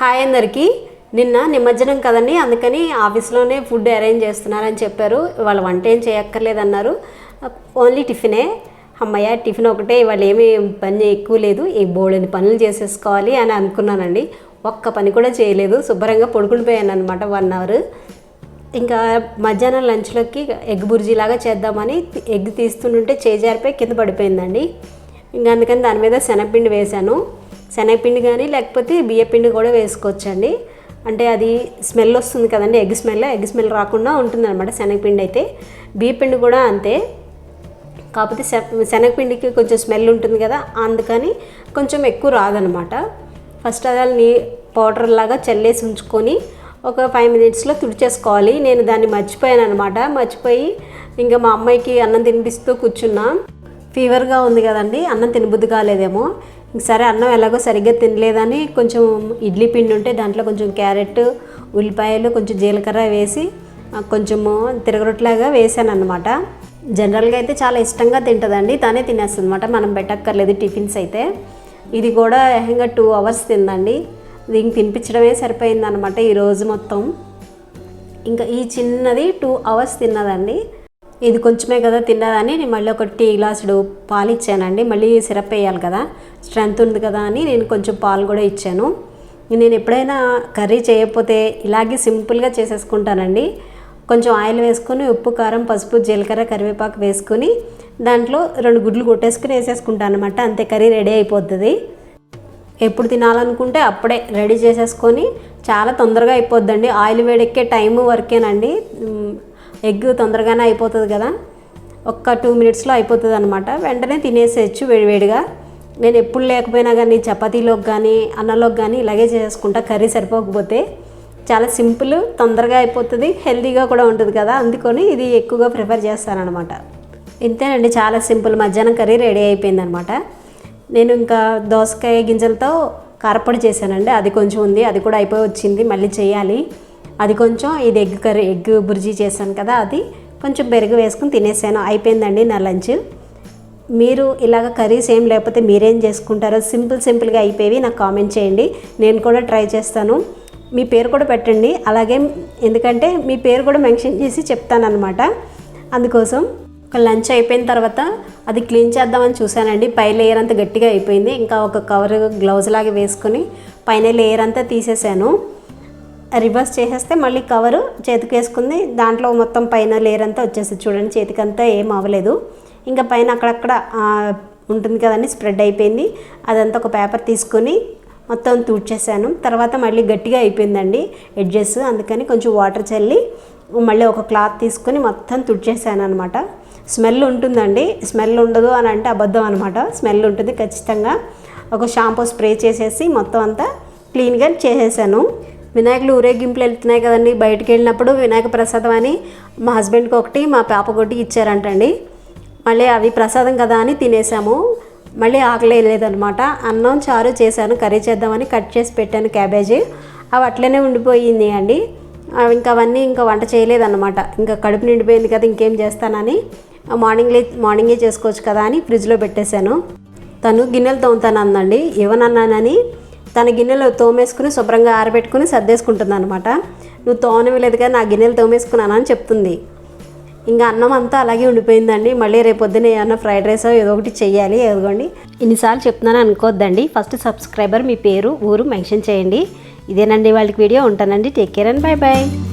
Hi అందరికీ. నిన్న నిమజ్జనం కదండి అందుకని ఆఫీస్లోనే ఫుడ్ అరేంజ్ చేస్తున్నారని చెప్పారు. వాళ్ళు వంట ఏం చేయక్కర్లేదన్నారు. ఓన్లీ టిఫినే. అమ్మయ్య టిఫిన్ ఒకటే ఇవాళ ఏమీ పని ఎక్కువ లేదు. ఈ బోళ్ళని పనులు చేసేసుకోవాలి అని అనుకున్నానండి. ఒక్క పని కూడా చేయలేదు. శుభ్రంగా పడుకుని పోయాను అనమాట వన్ అవర్. ఇంకా మధ్యాహ్నం లంచ్లోకి ఎగ్ బుర్జీలాగా చేద్దామని ఎగ్ తీస్తుంటే చేజారిపోయి కింద పడిపోయిందండి. ఇంకా అందుకని దాని మీద శనగపిండి వేశాను. శనగపిండి కానీ లేకపోతే బియ్యపిండి కూడా వేసుకోవచ్చండి. అంటే అది స్మెల్ వస్తుంది కదండి ఎగ్ స్మెల్ ఎగ్ స్మెల్ రాకుండా ఉంటుంది అనమాట శనగపిండి అయితే. బియ్యపిండి కూడా అంతే. కాకపోతే శ- శనగపిండికి కొంచెం స్మెల్ ఉంటుంది కదా అందుకని కొంచెం ఎక్కువ రాదనమాట ఫస్ట్ అదాన్ని పౌడర్ లాగా చల్లేసి ఉంచుకొని ఒక ఫైవ్ మినిట్స్లో తుడిచేసుకోవాలి. నేను దాన్ని మర్చిపోయాను అనమాట మర్చిపోయి ఇంకా మా అమ్మాయికి అన్నం తినిపిస్తూ కూర్చున్నా. ఫీవర్గా ఉంది కదండి అన్నం తినబుద్ధి కాలేదేమో. సరే అన్నం ఎలాగో సరిగ్గా తినలేదని కొంచెం ఇడ్లీ పిండి ఉంటే దాంట్లో కొంచెం క్యారెట్ ఉల్లిపాయలు కొంచెం జీలకర్ర వేసి కొంచెము తిరగరొట్లాగా వేసాను అనమాట జనరల్గా అయితే చాలా ఇష్టంగా తింటుందండి. తనే తినేస్తుంది అనమాట మనం పెట్టక్కర్లేదు టిఫిన్స్ అయితే. ఇది కూడా ఏకంగా టూ అవర్స్ తిందండి. దీనికి తినిపించడమే సరిపోయిందనమాట ఈరోజు మొత్తం. ఇంకా ఈ చిన్నది టూ అవర్స్ తిన్నదండి. ఇది కొంచెమే కదా తిన్నదని నేను మళ్ళీ ఒక టీ గ్లాసుడు పాలు ఇచ్చానండి. మళ్ళీ సిరప్ వేయాలి కదా. స్ట్రెంత్ ఉంది కదా అని నేను కొంచెం పాలు కూడా ఇచ్చాను. నేను ఎప్పుడైనా కర్రీ చేయకపోతే ఇలాగే సింపుల్గా చేసేసుకుంటానండి. కొంచెం ఆయిల్ వేసుకొని ఉప్పు కారం పసుపు జీలకర్ర కరివేపాకు వేసుకొని దాంట్లో రెండు గుడ్లు కొట్టేసుకుని వేసేసుకుంటాను అనమాట అంతే కర్రీ రెడీ అయిపోతుంది ఎప్పుడు తినాలనుకుంటే అప్పుడే రెడీ చేసేసుకొని చాలా తొందరగా అయిపోద్దండి. ఆయిల్ వేడెక్కే టైము వరకేనండి. ఎగ్ తొందరగానే అయిపోతుంది కదా. ఒక్క టూ మినిట్స్లో అయిపోతుంది అనమాట వెంటనే తినేసేయచ్చు వేడివేడిగా నేను ఎప్పుడు లేకపోయినా కానీ చపాతీలోకి కానీ అన్నంలోకి కానీ ఇలాగే చేసుకుంటా కర్రీ సరిపోకపోతే చాలా సింపుల్ తొందరగా అయిపోతుంది హెల్తీగా కూడా ఉంటుంది కదా. అందుకొని ఇది ఎక్కువగా ప్రిఫర్ చేస్తానన్నమాట. ఇంతేనండి చాలా సింపుల్. మధ్యాహ్నం కర్రీ రెడీ అయిపోయింది అనమాట నేను ఇంకా దోసకాయ గింజలతో కారపొడి చేశానండి. అది కొంచెం ఉంది అది కూడా అయిపోయి వచ్చింది మళ్ళీ చేయాలి. అది కొంచెం ఇది ఎగ్ కర్రీ ఎగ్ బుర్జీ చేశాను కదా అది. కొంచెం పెరుగు వేసుకుని తినేసాను. అయిపోయిందండి నా లంచ్. మీరు ఇలాగ కర్రీస్ ఏం లేకపోతే మీరేం చేసుకుంటారో సింపుల్ సింపుల్గా అయిపోయి నాకు కామెంట్ చేయండి. నేను కూడా ట్రై చేస్తాను. మీ పేరు కూడా పెట్టండి. అలాగే ఎందుకంటే మీ పేరు కూడా మెన్షన్ చేసి చెప్తానన్నమాట. అందుకోసం ఒక లంచ్ అయిపోయిన తర్వాత అది క్లీన్ చేద్దామని చూశానండి. పై లేయర్ అంతా గట్టిగా అయిపోయింది. ఇంకా ఒక కవర్ గ్లౌజ్ లాగా వేసుకొని పైన లేయర్ అంతా తీసేసాను. రివర్స్ చేసేస్తే మళ్ళీ కవరు చేతికి వేసుకుంది. దాంట్లో మొత్తం పైన లేయర్ అంతా వచ్చేస్తుంది చూడండి చేతికంతా ఏం అవ్వలేదు. ఇంకా పైన అక్కడక్కడ ఉంటుంది కదండి స్ప్రెడ్ అయిపోయింది. అదంతా ఒక పేపర్ తీసుకొని మొత్తం తూడ్చేసాను. తర్వాత మళ్ళీ గట్టిగా అయిపోయిందండి ఎడ్జెస్. అందుకని కొంచెం వాటర్ చల్లి మళ్ళీ ఒక క్లాత్ తీసుకొని మొత్తం తుడిచేసాను అనమాట స్మెల్ ఉంటుందండి. స్మెల్ ఉండదు అని అంటే అబద్ధం అనమాట స్మెల్ ఉంటుంది ఖచ్చితంగా. ఒక షాంపూ స్ప్రే చేసేసి మొత్తం అంతా క్లీన్గా చేసేసాను. వినాయకులు ఊరేగింపులు వెళ్తున్నాయి కదండి. బయటికి వెళ్ళినప్పుడు వినాయక ప్రసాదం అని మా హస్బెండ్కి ఒకటి మా పాపకు ఒకటి ఇచ్చారంటండి. మళ్ళీ అవి ప్రసాదం కదా అని తినేసాము. మళ్ళీ ఆకలి లేదనమాట అన్నం చారు చేశాను. కర్రీ చేద్దామని కట్ చేసి పెట్టాను క్యాబేజీ. అవి అట్లనే ఉండిపోయింది అండి. అవి ఇంకా అవన్నీ ఇంకా వంట చేయలేదన్నమాట. ఇంకా కడుపు నిండిపోయింది కదా ఇంకేం చేస్తానని. మార్నింగ్లే మార్నింగే చేసుకోవచ్చు కదా అని ఫ్రిడ్జ్లో పెట్టేశాను. తను గిన్నెలు తోముతాను అందండి ఇవ్వనన్నానని తన గిన్నెలో తోమేసుకుని శుభ్రంగా ఆరబెట్టుకుని సర్దేసుకుంటుంది అనమాట నువ్వు తోనవి కానీ నా గిన్నెలు తోమేసుకున్నాను? అని చెప్తుంది. ఇంకా అన్నం అంతా అలాగే ఉండిపోయిందండి. మళ్ళీ రేపు పొద్దున ఏమన్నా ఫ్రైడ్ రైస్ ఏదో ఒకటి చేయాలి ఎదుగోండి ఇన్నిసార్లు చెప్తున్నాను అనుకోవద్దండి ఫస్ట్ సబ్స్క్రైబర్ మీ పేరు ఊరు మెన్షన్ చేయండి. ఇదేనండి వాళ్ళకి వీడియో. ఉంటానండి. Take care and bye bye